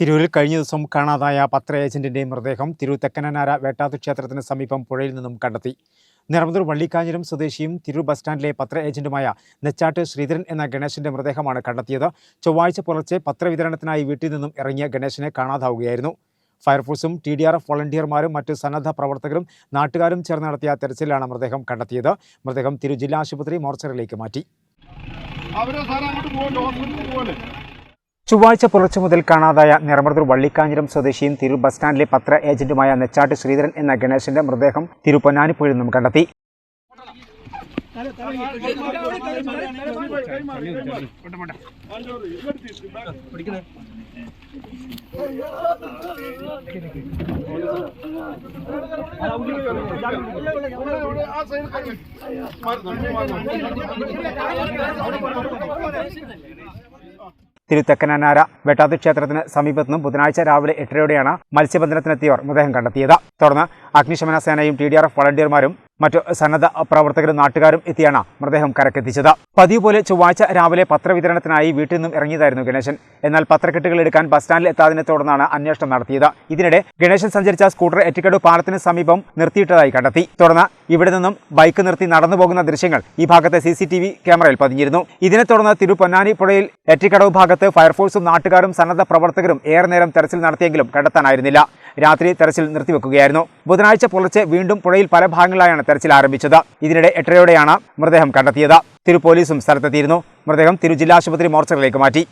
തിരൂരിൽ കഴിഞ്ഞ ദിവസം കാണാതായ പത്ര ഏജന്റിന്റെ മൃതദേഹം തിരൂർ തെക്കനനാര വേട്ടാത്തു ക്ഷേത്രത്തിന് സമീപം പുഴയിൽ നിന്നും കണ്ടെത്തി. നിറമതൂർ വള്ളിക്കാഞ്ഞിരം സ്വദേശിയും തിരൂർ ബസ് സ്റ്റാൻഡിലെ പത്ര ഏജന്റുമായ നെച്ചാട്ട് ശ്രീധരൻ എന്ന ഗണേശന്റെ മൃതദേഹമാണ് കണ്ടെത്തിയത്. ചൊവ്വാഴ്ച പുലർച്ചെ പത്രവിതരണത്തിനായി വീട്ടിൽ നിന്നും ഇറങ്ങിയ ഗണേശനെ കാണാതാവുകയായിരുന്നു. ഫയർഫോഴ്സും ടി ഡി ആർ എഫ് വോളണ്ടിയർമാരും മറ്റ് സന്നദ്ധ പ്രവർത്തകരും നാട്ടുകാരും ചേർന്ന് നടത്തിയ തെരച്ചിലാണ് മൃതദേഹം കണ്ടെത്തിയത്. മൃതദേഹം തിരു ജില്ലാ ആശുപത്രി മോർച്ചറിയിലേക്ക് മാറ്റി. അവരെ സാറേ അങ്ങോട്ട് ഹോസ്പിറ്റലിൽ പോകല്ലേ? ചൊവ്വാഴ്ച പുലർച്ചെ മുതൽ കാണാതായ നിറമൃതൂർ വള്ളിക്കാഞ്ഞിരം സ്വദേശിയും തിരു ബസ് സ്റ്റാൻഡിലെ പത്ര ഏജന്റുമായ നെച്ചാട്ട് ശ്രീധരൻ എന്ന ഗണേശന്റെ മൃതദേഹം തിരു പൊന്നാനിപ്പുഴയിൽ നിന്നും കണ്ടെത്തി. ആ സൈഡ് തിരു തെക്കനാര വെട്ടാത്ത് ക്ഷേത്രത്തിന് സമീപത്തു ബുധനാഴ്ച രാവിലെ എട്ടരയോടെയാണ് മത്സ്യബന്ധനത്തിനെത്തിയവർ മൃതദേഹം കണ്ടെത്തിയത്. തുടർന്ന് അഗ്നിശമന സേനയും ടി ഡി ആർ എഫ് വളണ്ടിയർമാരും മറ്റു സന്നദ്ധ പ്രവർത്തകരും നാട്ടുകാരും എത്തിയാണ് മൃതദേഹം കരക്കെത്തിച്ചത്. പതിവ് പോലെ ചൊവ്വാഴ്ച രാവിലെ പത്രവിതരണത്തിനായി വീട്ടിൽ നിന്നും ഇറങ്ങിയതായിരുന്നു ഗണേശൻ. എന്നാൽ പത്രക്കെട്ടുകൾ എടുക്കാൻ ബസ് സ്റ്റാൻഡിൽ എത്താതിനെ തുടർന്നാണ് അന്വേഷണം നടത്തിയത്. ഇതിനിടെ ഗണേശൻ സഞ്ചരിച്ച സ്കൂട്ടർ എറ്റിക്കടു പാലത്തിന് സമീപം നിർത്തിയിട്ടതായി കണ്ടെത്തി. തുടർന്ന് ഇവിടെ നിന്നും ബൈക്ക് നിർത്തി നടന്നു പോകുന്ന ദൃശ്യങ്ങൾ ഈ ഭാഗത്തെ സി സി ടി വി ക്യാമറയിൽ പതിഞ്ഞിരുന്നു. ഇതിനെ തുടർന്ന് തിരു പൊന്നാനി പുഴയിൽ എറ്റിക്കടവ് ഭാഗത്ത് ഫയർഫോഴ്സും നാട്ടുകാരും സന്നദ്ധ പ്രവർത്തകരും ഏറെ നേരം തെരച്ചിൽ നടത്തിയെങ്കിലും കണ്ടെത്താനായിരുന്നില്ല. രാത്രി തെരച്ചിൽ നിർത്തിവെക്കുകയായിരുന്നു. ബുധനാഴ്ച പുലർച്ചെ വീണ്ടും പുഴയിൽ പല ഭാഗങ്ങളിലായാണ് തെരച്ചിൽ ആരംഭിച്ചത്. ഇതിനിടെ എട്ടരയോടെയാണ് മൃതദേഹം കണ്ടെത്തിയത്. തിരു പോലീസും സ്ഥലത്തെത്തിയിരുന്നു. മൃതദേഹം തിരു ജില്ലാ ആശുപത്രി മോർച്ചറിലേക്ക് മാറ്റി.